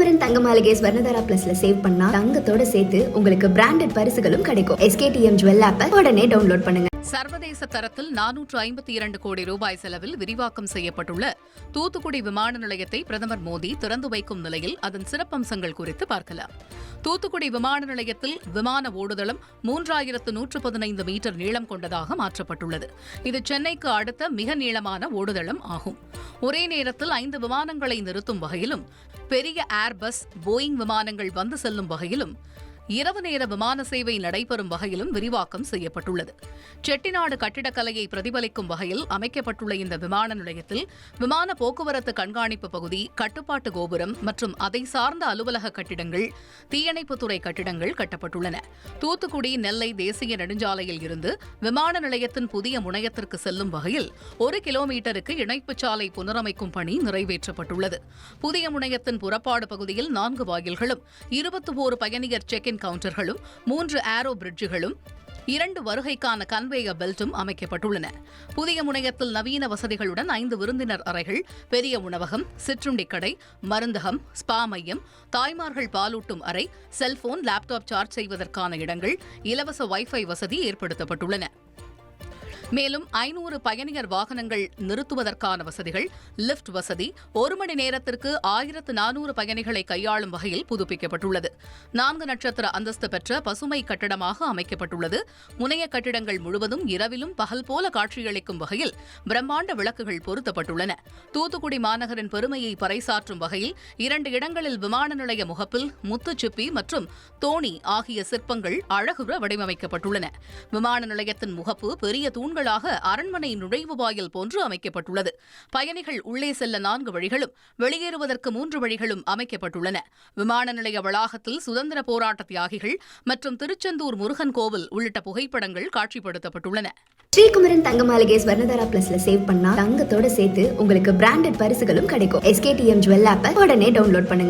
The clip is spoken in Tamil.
தாமரன் தங்க மாளிகை ஸ்வர்ணதாரா பிளஸ்ல சேவ் பண்ணா தங்கத்தோட சேர்த்து உங்களுக்கு பிராண்டட் பரிசுகளும் கிடைக்கும். எஸ்கேடிஎம் ஜுவல் ஆப்பை உடனே டவுன்லோட் பண்ணுங்க. சர்வதேச தரத்தில் நானூற்று ஐம்பத்தி இரண்டு கோடி ரூபாய் செலவில் விரிவாக்கம் செய்யப்பட்டுள்ள தூத்துக்குடி விமான நிலையத்தை பிரதமர் மோடி திறந்து வைக்கும் நிலையில் அதன் சிறப்பம்சங்கள் குறித்து பார்க்கலாம். தூத்துக்குடி விமான நிலையத்தில் விமான ஓடுதளம் மூன்றாயிரத்து நூற்று பதினைந்து மீட்டர் நீளம் கொண்டதாக மாற்றப்பட்டுள்ளது. இது சென்னைக்கு அடுத்த மிக நீளமான ஓடுதளம் ஆகும். ஒரே நேரத்தில் ஐந்து விமானங்களை நிறுத்தும் வகையிலும் பெரிய ஏர்பஸ் போயிங் விமானங்கள் வந்து செல்லும் வகையிலும் இரவு நேர விமான சேவை நடைபெறும் வகையிலும் விரிவாக்கம் செய்யப்பட்டுள்ளது. செட்டிநாடு கட்டிடக்கலையை பிரதிபலிக்கும் வகையில் அமைக்கப்பட்டுள்ள இந்த விமான நிலையத்தில் விமான போக்குவரத்து கண்காணிப்பு பகுதி கட்டுப்பாட்டு கோபுரம் மற்றும் அதை சார்ந்த அலுவலக கட்டிடங்கள் தீயணைப்புத்துறை கட்டிடங்கள் கட்டப்பட்டுள்ளன. தூத்துக்குடி நெல்லை தேசிய நெடுஞ்சாலையில் இருந்து விமான நிலையத்தின் புதிய முனையத்திற்கு செல்லும் வகையில் ஒரு கிலோமீட்டருக்கு இணைப்புச் சாலை புனரமைக்கும் பணி நிறைவேற்றப்பட்டுள்ளது. புதிய முனையத்தின் புறப்பாடு பகுதியில் நான்கு வாயில்களும் இருபத்தி ஓரு பயணியர் செக் இன் கவுண்டர்களும் மூன்று ஏரோ பிரிட்ஜுகளும் இரண்டு வருகைக்கான கன்வேயர் பெல்ட்டும் அமைக்கப்பட்டுள்ளன. புதிய முனையத்தில் நவீன வசதிகளுடன் ஐந்து விருந்தினர் அறைகள் பெரிய உணவகம் சிற்றுண்டி கடை மருந்தகம் ஸ்பா மையம் தாய்மார்கள் பாலூட்டும் அறை செல்போன் லேப்டாப் சார்ஜ் செய்வதற்கான இடங்கள் இலவச வைஃபை வசதி ஏற்படுத்தப்பட்டுள்ளன. மேலும் ஐநூறு பயணியர் வாகனங்கள் நிறுத்துவதற்கான வசதிகள் லிப்ட் வசதி ஒரு மணி நேரத்திற்கு ஆயிரத்து நானூறு பயணிகளை கையாளும் வகையில் புதுப்பிக்கப்பட்டுள்ளது. நான்கு நட்சத்திர அந்தஸ்து பெற்ற பசுமை கட்டடமாக அமைக்கப்பட்டுள்ளது. முனைய கட்டிடங்கள் முழுவதும் இரவிலும் பகல் போல காட்சியளிக்கும் வகையில் பிரம்மாண்ட விளக்குகள் பொருத்தப்பட்டுள்ளன. தூத்துக்குடி மாநகரின் பெருமையை பறைசாற்றும் வகையில் இரண்டு இடங்களில் விமான நிலைய முகப்பில் முத்துச்சிப்பி மற்றும் தோணி ஆகிய சிற்பங்கள் அழகுற வடிவமைக்கப்பட்டுள்ளன. விமான நிலையத்தின் முகப்பு பெரிய தூண்களாக அரண்மனை நுழைவு வாயில் போன்று அமைக்கப்பட்டுள்ளது. பயணிகள் உள்ளே செல்ல நான்கு வழிகளும் வெளியேறுவதற்கு மூன்று வழிகளும் அமைக்கப்பட்டுள்ளன. விமான நிலைய வளாகத்தில் சுதந்திர போராட்ட தியாகிகள் மற்றும் திருச்செந்தூர் முருகன் கோவில் உள்ளிட்ட புகைப்படங்கள் காட்சிப்படுத்தப்பட்டுள்ளன. ஸ்ரீகுமரன் தங்க மாளிகை ஸ்வர்ணதாரா பிளஸ்ல சேவ் பண்ணா தங்கத்தோட சேர்த்து உங்களுக்கு பிராண்டட் பரிசுகளும் கிடைக்கும். எஸ்கேடிஎம் ஜுவல் ஆப்பை உடனே டவுன்லோட் பண்ணுங்க.